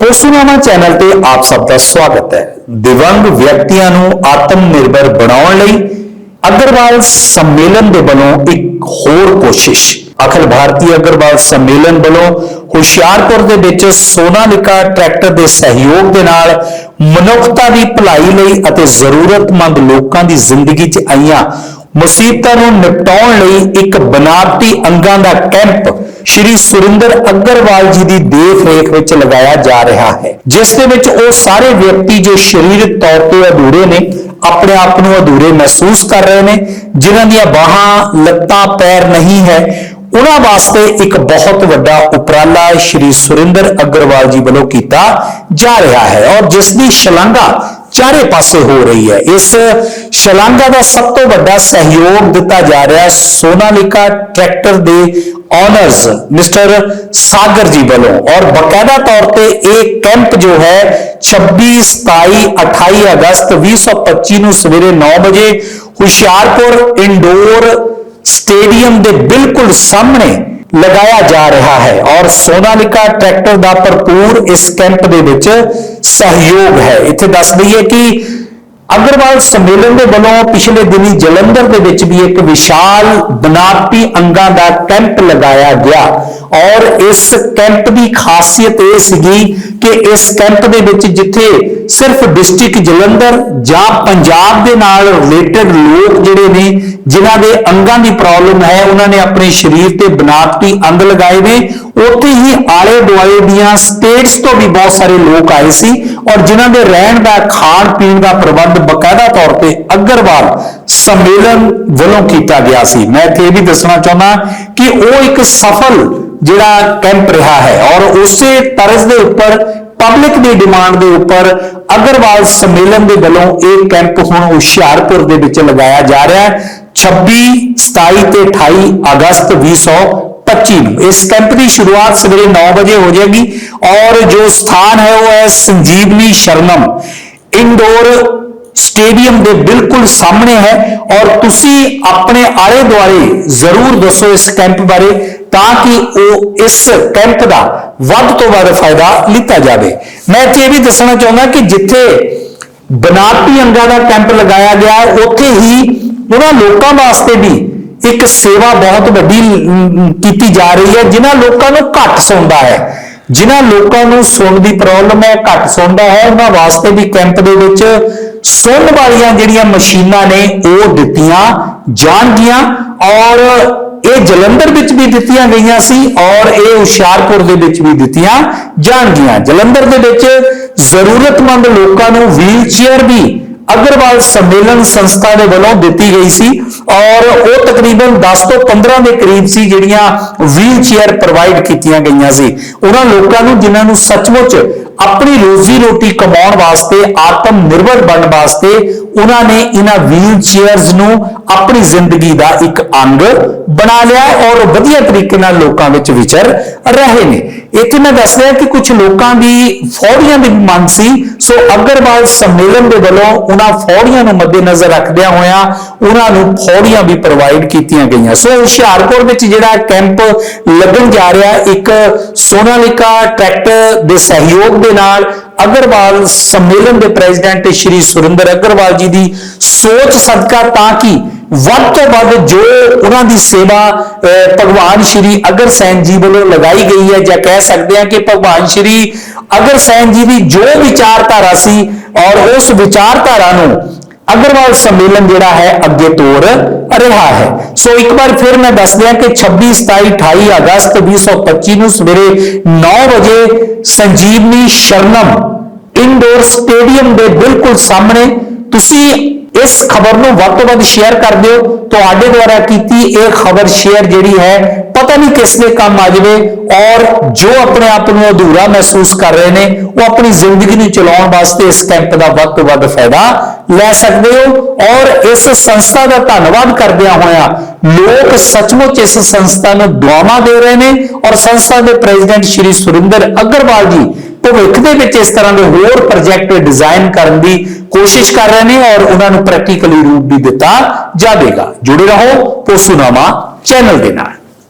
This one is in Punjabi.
ਪੋਸੂਨਾਮਾ ਚੈਨਲ ਤੇ ਆਪ ਸਭ ਦਾ ਸਵਾਗਤ ਹੈ। ਦਿਵੰਗ ਵਿਅਕਤੀਆਂ ਨੂੰ ਆਤਮ ਨਿਰਭਰ ਬਣਾਉਣ ਲਈ ਅਗਰਵਾਲ ਸੰਮੇਲਨ ਦੇ ਵੱਲੋਂ ਇੱਕ ਹੋਰ ਕੋਸ਼ਿਸ਼। ਅਖਿਲ ਭਾਰਤੀ ਅਗਰਵਾਲ ਸੰਮੇਲਨ ਵੱਲੋਂ ਹੁਸ਼ਿਆਰਪੁਰ ਦੇ ਵਿੱਚ ਸੋਨਾਲਿਕਾ ਟਰੈਕਟਰ ਦੇ ਸਹਿਯੋਗ ਦੇ ਨਾਲ ਮਨੁੱਖਤਾ ਦੀ ਭਲਾਈ ਲਈ ਅਤੇ ਜ਼ਰੂਰਤਮੰਦ ਲੋਕਾਂ ਦੀ ਜ਼ਿੰਦਗੀ 'ਚ ਆਈਆਂ ਮੁਸੀਬਤਾਂ ਨੂੰ ਨਿਪਟਾਉਣ ਲਈ ਇੱਕ ਬਨਾਵਟੀ ਅੰਗਾਂ ਦਾ ਕੈਂਪ ਸ਼੍ਰੀ ਸੁਰਿੰਦਰ ਅਗਰਵਾਲ ਜੀ ਦੀ ਦੇਖ ਰੇਖ ਵਿੱਚ ਲਗਾਇਆ ਜਾ ਰਿਹਾ ਹੈ, ਜਿਸ ਦੇ ਵਿੱਚ ਉਹ ਸਾਰੇ ਵਿਅਕਤੀ ਜੋ ਸਰੀਰਕ ਤੌਰ ਤੇ ਅਧੂਰੇ ਨੇ, ਆਪਣੇ ਆਪ ਨੂੰ ਅਧੂਰੇ ਮਹਿਸੂਸ ਕਰ ਰਹੇ ਨੇ, ਜਿਨ੍ਹਾਂ ਦੀਆਂ ਬਾਹਾਂ, ਲੱਤਾਂ, ਪੈਰ ਨਹੀਂ ਹੈ, ਉਹਨਾਂ ਵਾਸਤੇ ਇੱਕ ਬਹੁਤ ਵੱਡਾ ਉਪਰਾਲਾ ਸ਼੍ਰੀ ਸੁਰਿੰਦਰ ਅਗਰਵਾਲ ਜੀ ਵੱਲੋਂ ਕੀਤਾ ਜਾ ਰਿਹਾ ਹੈ ਔਰ ਜਿਸ ਦੀ ਸ਼ਲਾਘਾ ਚਾਰੇ ਪਾਸੇ ਹੋ ਰਹੀ ਹੈ। ਇਸ ਸ਼ਲਾਂਘਾ ਦਾ ਸਭ ਤੋਂ ਵੱਡਾ ਸਹਿਯੋਗ ਦਿੱਤਾ ਜਾ ਰਿਹਾ ਹੈ ਸੋਨਾਲਿਕਾ ਟਰੈਕਟਰ ਦੇ ਓਨਰਸ, ਮਿਸਟਰ ਸਾਗਰ ਜੀ ਵੱਲੋਂ। ਔਰ ਬਕਾਇਦਾ ਤੌਰ ਤੇ ਇਹ ਕੈਂਪ ਜੋ ਹੈ 26 27 28 ਅਗਸਤ 2025 ਨੂੰ ਸਵੇਰੇ 9 ਵਜੇ ਹੁਸ਼ਿਆਰਪੁਰ ਇੰਡੋਰ ਸਟੇਡੀਅਮ ਦੇ ਬਿਲਕੁਲ ਸਾਹਮਣੇ ਲਗਾਇਆ ਜਾ ਰਿਹਾ ਹੈ ਔਰ ਸੋਨਾਲਿਕਾ ਟਰੈਕਟਰ ਦਾ ਭਰਪੂਰ ਇਸ ਕੈਂਪ ਦੇ ਵਿੱਚ ਸਹਿਯੋਗ ਹੈ। ਇੱਥੇ ਦੱਸ ਦਈਏ ਕਿ ਅਗਰਵਾਲ ਸੰਮੇਲਨ ਦੇ ਵੱਲੋਂ ਪਿਛਲੇ ਦਿਨੀ ਜਲੰਧਰ ਦੇ ਵਿੱਚ ਵੀ ਇੱਕ ਵਿਸ਼ਾਲ ਬਨਾਵਟੀ ਅੰਗਾਂ ਦਾ ਕੈਂਪ ਲਗਾਇਆ ਗਿਆ। ਔਰ ਇਸ ਕੈਂਪ ਦੀ ਖਾਸੀਅਤ ਇਹ ਸੀਗੀ ਕਿ ਇਸ ਕੈਂਪ ਦੇ ਵਿੱਚ ਜਿੱਥੇ ਸਿਰਫ ਡਿਸਟ੍ਰਿਕਟ ਜਲੰਧਰ ਜਾਂ ਪੰਜਾਬ ਦੇ ਨਾਲ ਰਿਲੇਟਡ ਲੋਕ ਜਿਹੜੇ ਨੇ, ਜਿਨ੍ਹਾਂ ਦੇ ਅੰਗਾਂ ਦੀ ਪ੍ਰੋਬਲਮ ਹੈ, ਉਹਨਾਂ ਨੇ ਆਪਣੇ ਸਰੀਰ ਤੇ ਬਨਾਵਟੀ ਅੰਗ ਲਗਾਏ ਨੇ। ਉੱਥੇ ਹੀ ਆਲੇ ਦੁਆਲੇ ਦੀਆਂ ਸਟੇਟਸ ਤੋਂ ਵੀ ਬਹੁਤ ਸਾਰੇ ਲੋਕ ਆਏ ਸੀ ਔਰ ਜਿਨ੍ਹਾਂ ਦੇ ਰਹਿਣ ਦਾ, ਖਾਣ ਪੀਣ ਦਾ ਪ੍ਰਬੰਧ ਬਕਾਇਦਾ ਤੌਰ ਤੇ ਅਗਰਵਾਲ ਸੰਮੇਲਨ ਵੱਲੋਂ ਕੀਤਾ ਗਿਆ ਸੀ। ਮੈਂ ਇੱਥੇ ਇਹ ਵੀ ਦੱਸਣਾ ਚਾਹੁੰਦਾ ਕਿ ਉਹ ਇੱਕ ਸਫਲ ਜਿਹੜਾ ਕੈਂਪ ਰਿਹਾ ਹੈ ਔਰ ਉਸੇ ਤਰਜ਼ ਦੇ ਉੱਪਰ ਪਬਲਿਕ ਦੀ ਡਿਮਾਂਡ ਦੇ ਉੱਪਰ ਅਗਰਵਾਲ ਸੰਮੇਲਨ ਦੇ ਵੱਲੋਂ ਇਹ ਕੈਂਪ ਹੁਣ ਹੁਸ਼ਿਆਰਪੁਰ ਦੇ ਵਿੱਚ ਲਗਾਇਆ ਜਾ ਰਿਹਾ ਹੈ। 26 27 ਤੇ 28 ਅਗਸਤ 2025 ਨੂੰ। ਇਸ ਕੈਂਪ ਦੀ ਸ਼ੁਰੂਆਤ ਸਵੇਰੇ 9 ਵਜੇ ਹੋ ਜਾਏਗੀ ਔਰ ਜੋ ਸਥਾਨ ਹੈ ਉਹ ਹੈ ਸੰਜੀਵਨੀ ਸ਼ਰਨਮ ਇੰਡੋਰ ਸਟੇਡੀਅਮ ਦੇ ਬਿਲਕੁਲ ਸਾਹਮਣੇ ਹੈ ਔਰ ਤੁਸੀਂ ਆਪਣੇ ਆਲੇ ਦੁਆਲੇ ਜ਼ਰੂਰ ਦੱਸੋ ਇਸ ਕੈਂਪ ਬਾਰੇ। ਤਾਂ ਕਿ ਉਹ ਇਸ ਕੈਂਪ ਦਾ ਵੱਧ ਤੋਂ ਵੱਧ ਫਾਇਦਾ ਲਿੱਤਾ ਜਾਵੇ। ਮੈਂ ਇੱਥੇ ਇਹ ਵੀ ਦੱਸਣਾ ਚਾਹੁੰਦਾ ਕਿ ਜਿੱਥੇ ਬਨਾਵਟੀ ਅੰਗਾਂ ਦਾ ਕੈਂਪ ਲਗਾਇਆ ਗਿਆ, ਉੱਥੇ ਹੀ ਉਹਨਾਂ ਲੋਕਾਂ ਵਾਸਤੇ ਵੀ ਇੱਕ ਸੇਵਾ ਬਹੁਤ ਵੱਡੀ ਕੀਤੀ ਜਾ ਰਹੀ ਹੈ, ਜਿਨ੍ਹਾਂ ਲੋਕਾਂ ਨੂੰ ਘੱਟ ਸੁਣਦਾ ਹੈ। ਜਿਨ੍ਹਾਂ ਲੋਕਾਂ ਨੂੰ ਸੁਣਨ ਦੀ ਪ੍ਰੋਬਲਮ ਹੈ, ਘੱਟ ਸੁਣਦਾ ਹੈ, ਉਹਨਾਂ ਵਾਸਤੇ ਵੀ ਕੈਂਪ ਦੇ ਵਿੱਚ ਸੁਣਨ ਵਾਲੀਆਂ ਜਿਹੜੀਆਂ ਮਸ਼ੀਨਾਂ ਨੇ, ਉਹ ਦਿੱਤੀਆਂ ਜਾਣਗੀਆਂ ਔਰ ਇਹ ਜਲੰਧਰ ਵਿੱਚ ਵੀ ਦਿੱਤੀਆਂ ਗਈਆਂ ਸੀ ਔਰ ਇਹ ਹੁਸ਼ਿਆਰਪੁਰ ਦੇ ਵਿੱਚ ਵੀ ਦਿੱਤੀਆਂ ਜਾਣਗੀਆਂ। ਜਲੰਧਰ ਦੇ ਵਿੱਚ ਜ਼ਰੂਰਤਮੰਦ ਲੋਕਾਂ ਨੂੰ ਵੀਲਚੇਅਰ ਵੀ ਅਗਰਵਾਲ ਸੰਮੇਲਨ ਸੰਸਥਾ ਦੇ ਵੱਲੋਂ ਦਿੱਤੀ ਗਈ ਸੀ ਔਰ ਉਹ ਤਕਰੀਬਨ 10 ਤੋਂ 15 ਦੇ ਕਰੀਬ ਸੀ ਜਿਹੜੀਆਂ ਵੀਲ ਚੇਅਰ ਪ੍ਰੋਵਾਈਡ ਕੀਤੀਆਂ ਗਈਆਂ ਸੀ। ਉਹਨਾਂ ਲੋਕਾਂ ਨੂੰ ਜਿਨ੍ਹਾਂ ਨੂੰ ਸੱਚਮੁੱਚ ਆਪਣੀ ਰੋਜ਼ੀ ਰੋਟੀ ਕਮਾਉਣ ਵਾਸਤੇ ਆਤਮ ਨਿਰਭਰ ਬਣਨ ਵਾਸਤੇ ਉਹਨਾਂ ਨੇ ਇਹਨਾਂ ਵੀਲ ਚੇਅਰਸ ਨੂੰ ਆਪਣੀ ਜ਼ਿੰਦਗੀ ਦਾ ਇੱਕ ਅੰਗ ਬਣਾ ਲਿਆ ਔਰ ਵਧੀਆ ਤਰੀਕੇ ਨਾਲ ਲੋਕਾਂ ਵਿੱਚ ਵਿਚਰ ਰਹੇ ਨੇ। ਇੱਥੇ ਮੈਂ ਦੱਸ ਰਿਹਾ ਕਿ ਕੁਝ ਲੋਕਾਂ ਦੀ ਫੌੜੀਆਂ ਦੀ ਮੰਗ ਸੀ। ਸੋ ਅਗਰਵਾਲ ਸੰਮੇਲਨ ਦੇ ਵੱਲੋਂ ਉਹਨਾਂ ਫੌੜੀਆਂ ਨੂੰ ਮੱਦੇਨਜ਼ਰ ਰੱਖਦਿਆਂ ਹੋਇਆਂ ਉਹਨਾਂ ਨੂੰ ਫੌੜੀਆਂ ਵੀ ਪ੍ਰੋਵਾਈਡ ਕੀਤੀਆਂ ਗਈਆਂ। ਸੋ ਹੁਸ਼ਿਆਰਪੁਰ ਵਿੱਚ ਜਿਹੜਾ ਕੈਂਪ ਲੱਗਣ ਜਾ ਰਿਹਾ, ਇੱਕ ਸੋਨਾਲਿਕਾ ਟਰੈਕਟਰ ਦੇ ਸਹਿਯੋਗ ਦੇ ਨਾਲ ਅਗਰਵਾਲ ਸੰਮੇਲਨ ਦੇ ਪ੍ਰੈਜ਼ੀਡੈਂਟ ਸ਼੍ਰੀ ਸੁਰਿੰਦਰ ਅਗਰਵਾਲ ਜੀ ਦੀ ਸੋਚ ਸਦਕਾ ਤਾਂ ਕਿ ਵੱਧ ਤੋਂ ਵੱਧ ਜੋ ਉਹਨਾਂ ਦੀ ਸੇਵਾ ਅਹ, ਭਗਵਾਨ ਸ਼੍ਰੀ ਅਗਰਸੈਨ ਜੀ ਵੱਲੋਂ ਲਗਾਈ ਗਈ ਹੈ ਜਾਂ ਕਹਿ ਸਕਦੇ ਹਾਂ ਕਿ ਭਗਵਾਨ ਸ਼੍ਰੀ ਅਗਰਸੈਨ ਜੀ ਦੀ ਜੋ ਵਿਚਾਰਧਾਰਾ ਸੀ ਔਰ ਉਸ ਵਿਚਾਰਧਾਰਾ ਨੂੰ ਅਗਰਵਾਲ ਸੰਮੇਲਨ ਜਿਹੜਾ ਹੈ ਅੱਗੇ ਤੋਰ ਰਿਹਾ ਹੈ। ਸੋ ਇੱਕ ਵਾਰ ਫਿਰ ਮੈਂ ਦੱਸ ਦਿਆਂ ਕਿ 26 27 28 ਅਗਸਤ 2025 ਨੂੰ ਸਵੇਰੇ 9 ਵਜੇ ਸੰਜੀਵਨੀ ਸ਼ਰਨਮ ਇੰਡੋਰ ਸਟੇਡੀਅਮ ਦੇ ਬਿਲਕੁਲ ਸਾਹਮਣੇ ਤੁਸੀਂ ਇਸ ਖਬਰ ਨੂੰ ਵੱਧ ਤੋਂ ਵੱਧ ਸ਼ੇਅਰ ਕਰ ਦਿਓ। ਤੁਹਾਡੇ ਦੁਆਰਾ ਕੀਤੀ ਇਹ ਖਬਰ ਸ਼ੇਅਰ ਜਿਹੜੀ ਹੈ, ਪਤਾ ਨਹੀਂ ਕਿਸ ਦੇ ਕੰਮ ਆ ਜਾਵੇ ਔਰ ਜੋ ਆਪਣੇ ਆਪ ਨੂੰ ਅਧੂਰਾ ਮਹਿਸੂਸ ਕਰ ਰਹੇ ਨੇ, ਉਹ ਆਪਣੀ ਜ਼ਿੰਦਗੀ ਨੂੰ ਚਲਾਉਣ ਵਾਸਤੇ ਇਸ ਕੈਂਪ ਦਾ ਵੱਧ ਤੋਂ ਵੱਧ ਫਾਇਦਾ ਲੈ ਸਕਦੇ ਹੋ। ਔਰ ਇਸ ਸੰਸਥਾ ਦਾ ਧੰਨਵਾਦ ਕਰਦਿਆਂ ਹੋਇਆਂ ਲੋਕ ਸੱਚਮੁੱਚ ਇਸ ਸੰਸਥਾ ਨੂੰ ਦੁਆਵਾਂ ਦੇ ਰਹੇ ਨੇ ਔਰ ਸੰਸਥਾ ਦੇ ਪ੍ਰੈਜ਼ੀਡੈਂਟ ਸ਼੍ਰੀ ਸੁਰਿੰਦਰ ਅਗਰਵਾਲ ਜੀ ਭਵਿੱਖ ਦੇ ਵਿੱਚ ਇਸ ਤਰ੍ਹਾਂ ਦੇ ਹੋਰ ਪ੍ਰੋਜੈਕਟ ਡਿਜ਼ਾਈਨ ਕਰਨ ਦੀ ਕੋਸ਼ਿਸ਼ ਕਰ ਰਹੇ ਨੇ ਔਰ ਉਹਨਾਂ ਨੂੰ ਪ੍ਰੈਕਟੀਕਲੀ ਰੂਪ ਵੀ ਦਿੱਤਾ ਜਾਵੇਗਾ। ਜੁੜੇ ਰਹੋ ਪੋਸੂਨਾਮਾ ਚੈਨਲ ਦੇ ਨਾਲ।